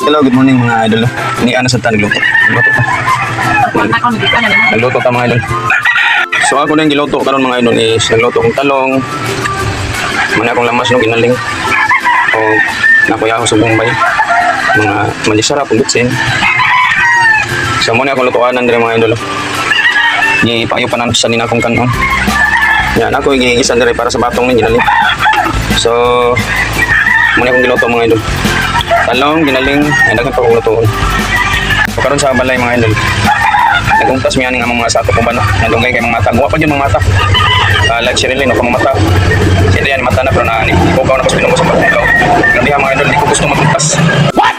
Hello, good morning mga idol. Ni ano sa tan nagluto. Nagluto ka. Nagluto ka mga idol. So ako na yung giluto karon mga idol is nagluto kong talong. Muna akong lamas no ginaling. O nakuya ako sa Bombay. Mga malisara pong bitsin. So muna akong lutuanan dire mga idol. Gi payo pa nan sa nina akong kanon. Yan ako gigisan dire para sa batong ni ginaling. So muna akong giluto mga idol. Talong, ginaling, ay dagan pa kong lutuon. So karon sa balay mga idol. Nagungtas mi ani nga mga sato kung bano. Nalungay kay mga mata. Guwa pa yun mga mata. Uh, like si Rilin, no, pang mata. Si Rian, mata na pero na ani. Ikaw na kasi pinungo sa pagkain. Grabe ha mga idol, di ko gusto magungtas. What?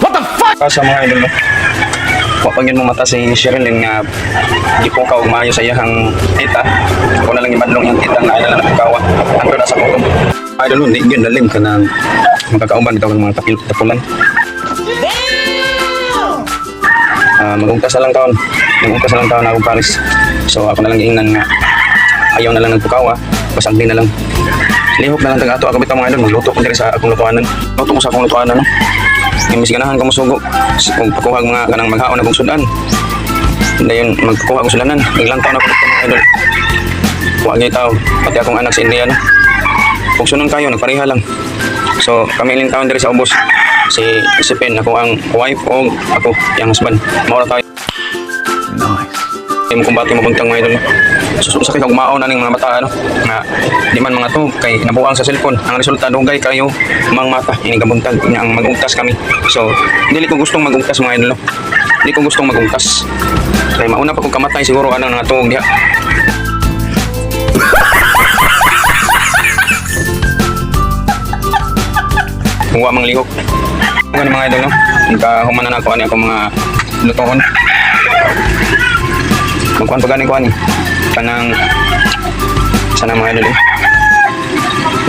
What the fuck? Sa mga idol, no. Wa pag yun mata si Sherilyn nga di po ka umayo sa iyang tita. Ako na lang imadlong yung tita na idol na nagkawa. Ang na sa kutom. Idol nun, di yun lalim ka na magkakauban ito ng mga tapil tapulan. Ah, magungkas na lang taon. Magungkas na lang taon ako Paris. So ako na lang giingnan nga ayaw na lang nagpukawa. Pasagdi na lang. Lihok na lang taga ato ako bitaw mga idol. Magluto ko diri sa akong lutuanan. Luto ko sa akong lutuanan. No? Yung ganahan ka musugo. Kung pakuhag mga kanang maghaon na kong sudan. Hindi yun, magkukuha ko sulanan. Ilang taon ako dito mga idol. Huwag niyo tao. Pati akong anak sa India. No? Kung sunon kayo, nagpareha lang. So, kami ilang taon diri sa ubos. Si, si Pen, ako ang wife o ako, yung husband. Maura tayo. Nice. Kumbati mo puntang mga idol. So, sa kay maon na ng mga bata, ano, nga, di man mga to, kay nabuang sa cellphone. Ang resulta, dugay kayo, mga mata, ini kabuntag, ang magungkas kami. So, hindi ko gustong magungkas mga idol. no. Hindi ko gustong magungkas. Kaya mauna pa kong kamatay siguro, ano, nga tuwag diha. Kung wa mang lihok. Ano mga idol, no? Nagkahuman na ako, ano ako mga lutoon. Magkuhan pa gani kuhan eh. Kanang sana mga idol eh.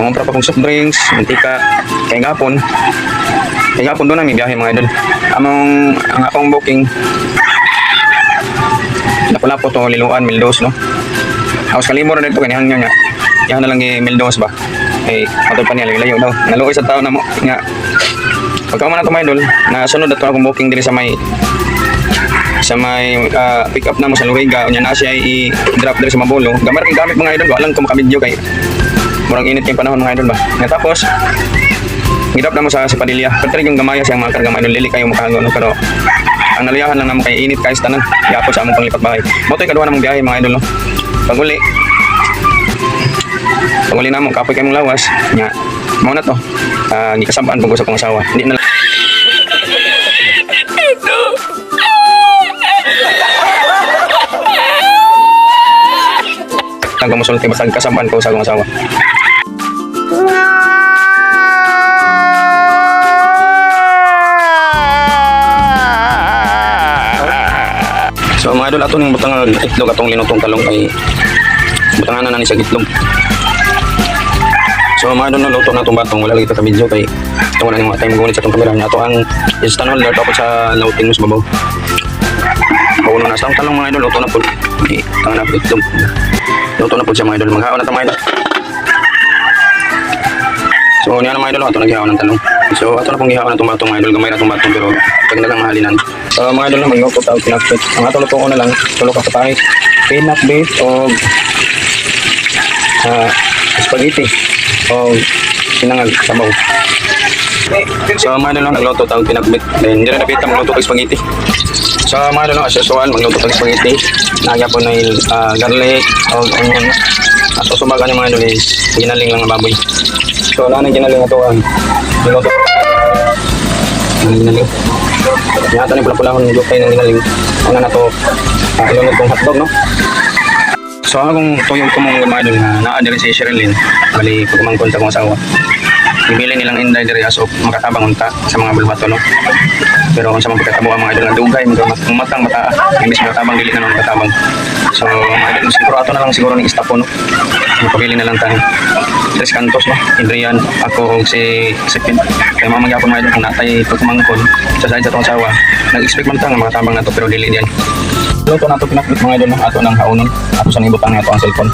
Mga pa kong soft drinks, mantika, kay gapon. Kay gapon doon na may biyahe mga idol. Among ang akong booking Lapo-lapo to, liluan, mildos, no? Haus kalimor na dito, kanihang nyo nga. Yan na lang yung mildos ba? Eh, atol pa niya, layo daw. Naluoy sa tao na mo, nga. Pagka mo na ito mga idol, nasunod ato akong booking diri sa may sa may ah, pick up na mo sa Luwiga unya na siya i-drop diri sa Mabolo. Gamar kay gamit mga idol ko makabidyo kay murang init yung panahon mga idol ba? Nga tapos i-drop na mo sa sa Padilla pero yung gamaya siyang mga karga mga idol lili kayo makago no? Pero ang naliyahan lang naman kay init kay tanan yapon sa among panglipat bahay mo toy kadua namong biyahe mga idol no? Pag uli pag uli na mo kapoy kay mong lawas. Nya mao na to. Uh, gikasabaan pag sa kong asawa. Hindi na lang. Kumusulti basta kasabaan ko sa akong asawa. So mga idol ato ning butang itlog atong linutong talong kay butangan na ni sa itlog. So mga idol naluto na itong batong wala lagi ta ka video kay ito na yung mga time gunit sa itong kamera niya. Ito ang instant holder tapos sa lauting mo sa babaw. Pauno na sa talong mga idol luto na po. Okay, tangan na po. Luto na po siya mga idol. Maghaon na ito mga idol. So niya na mga idol, ito naghihawan ng talong. So ato na pong gihawan ng batong mga idol. Gamay na batong pero kaganda lang mahalinan. So mga idol naman, yung total pinakbit. Ang ato luto ko na lang, tulog ka patay. Pinakbit o ah spaghetti o sinangag sabaw. So mga idol lang, nagluto tawag pinakbit. Then hindi na napita magluto kay spaghetti. So mga idol lang, as magluto kay spaghetti. Nagya po na yung ah, garlic o onion. At susubagan yung mga is ginaling lang ang baboy. So wala nang ginaling ito ang niluto. Ang ginaling. Yata ni pula-pula ng lupay ng ginaling. Ano na to, uh, ilunod kong hotdog, no? So akong tuyong ko mong mga idol nga naa diri si Sherilyn. Bali ko kumangkon sa kong asawa. Ibili nilang inday diri aso makatabang unta sa mga bulbato no. Pero kung sa mga pagkatabo ang mga idol nga dugay mga mat matang mata, imbis makatabang dili na nung makatabang. So mga idol siguro ato na lang siguro ni istapo no. Magpabili na lang tayo. Tres kantos no. Adrian, ako ug si si Pin. Kaya mga magyapon mga idol kung natay pagkumangkon sa side sa tong asawa. Nag-expect man ta nga makatabang na to pero dili diyan. Luto na ito pinakbit mga idol no? ato ng haunon. Ato sa ibutang nga ito ang cellphone.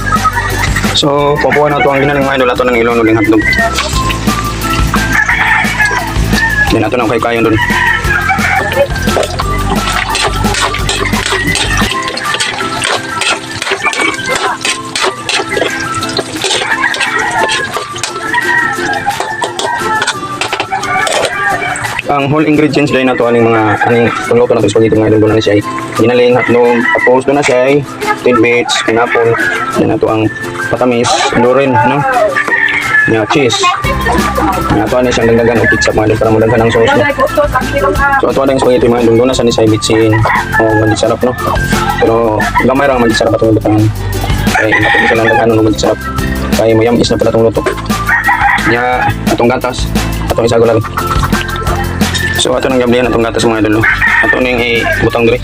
So, pupuha na ito ang ginaling mga idol. Ato ng ilong uling hotdog. Yan nato na kay kayon doon. ang whole ingredients dahil na to aning mga aning pangluto na to spaghetti mga idol na siya ay ginaling hotdog tapos doon na siya ay tidbits pineapple yan na to ang patamis lurin no? Nga cheese. Nga to ano siyang dagdagan o pizza mga para mudaghan ang sauce no? So ito ano yung spaghetti mga doon na sa ni sa bitsin o magit sarap no? Pero gamay lang magit sarap atong lutangan ay natin lang daghan no magit sarap kaya mayamis na pala itong luto. Nya atong gatas. Atong isago lang. So ato nang gablihan atong gatas mga idol. Ato ning ibutang diri.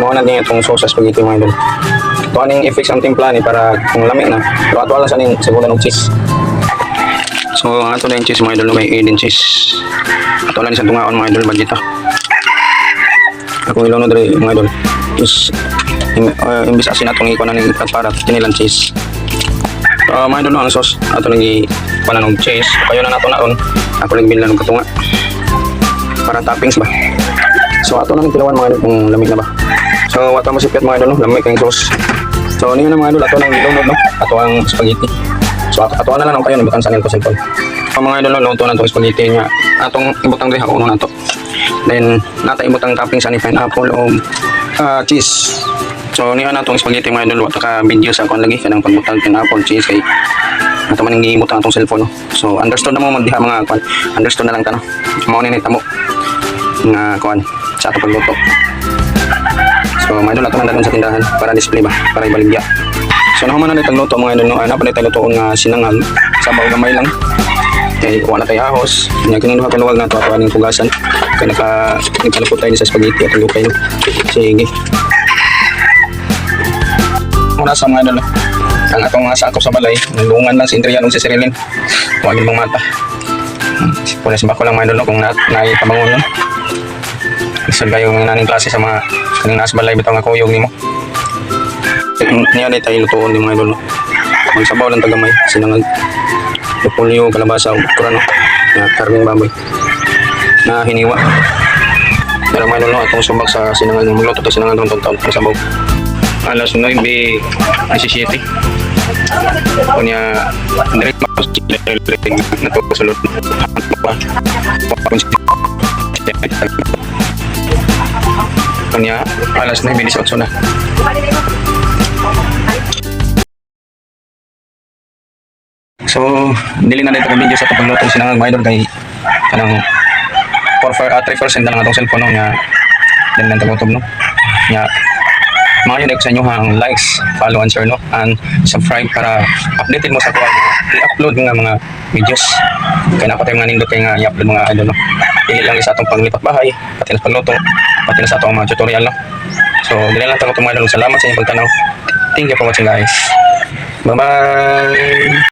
Mga na din itong sauce sa spaghetti mga idol. Ito aning i-fix ang timpla ni para kung lami na. Pero ato alas aning segundo ng cheese. So ang ato na yung cheese mga idol, may Eden cheese. Ato lang sa tungaon mga idol, budget ah. Ako ilono diri mga idol. Is uh, imbis asin atong ikuan na para kinilang cheese. Uh, mga idol ang sauce ato nang ikuan ng cheese. Kayo na nato naon. Ako nang binlan ng katunga. Para toppings ba. So ato na tinawan mga idol kung lamig na ba. So ato masipit mga idol no, lamig kang sauce. So niya na mga idol ato nang download no. Ato ang spaghetti. So ato, ato na lang kayo nabutang sa nil ko cellphone. Ang mga idol no, luto na itong spaghetti niya. Atong ibutang diri ako na to. Then nata ibutang toppings ani pineapple o ah, cheese. So niya na itong spaghetti mga idol. Wata ka video sa akong lagi kanang pagbutang pineapple cheese kay ato man nang ibutang atong cellphone no. So understood na mo magdiha mga kwan. Understood na lang ta no. Mao ni nitamo nga kwan sa atong pagluto. So mga idol ato dalon sa tindahan para display ba para ibaligya. So nahuman na nitang luto mga idol no. Ano pa nitang luto nga sinangag sabaw gamay lang. Kaya kuha na tayo ahos. Kanya kinuha ka luwag na ito ato aning pugasan. Kaya naka nagkalapot tayo sa spaghetti at lukay. Sige. Muna sa mga idol. Ang atong mga sakop sa balay, nalungan lang si Indrian si Sirilin. Huwagin mong mata. Pulis ba ko lang mga idol no, kung na, naitabangon no. Isa kayo ng naning klase sa mga kaning nasa balay bitaw nga kuyog nimo. Niya tayo lutuon ni mga idol no. Magsabaw lang tagamay, sinangag. Repolyo, kalabasa, okra no. Ya, karming baboy. Na hiniwa. Pero mga idol atong subak sa sinangag ng luto to sinangag ng taon sa sabaw. Alas 9, 17. Kunya, direct mas na sa. Kunya, alas 9, 18 na. So, dili na dito video sa pagluto sinangag mga idol kay kanang 4 for uh, 3% na lang atong cellphone no nga din lang tagutob no. Nga mga yun sa inyo ang likes, follow and share no and subscribe para updated mo sa tuwa i-upload nga mga videos. Kaya na ako tayo mga nindot kay nga i-upload mga idol no. Dili lang sa atong panglipat bahay, pati na pagluto, pati na sa atong mga tutorial no. So, dili lang tagutob mga. Salamat sa inyong pagtanaw. Thank you for watching guys. Bye-bye!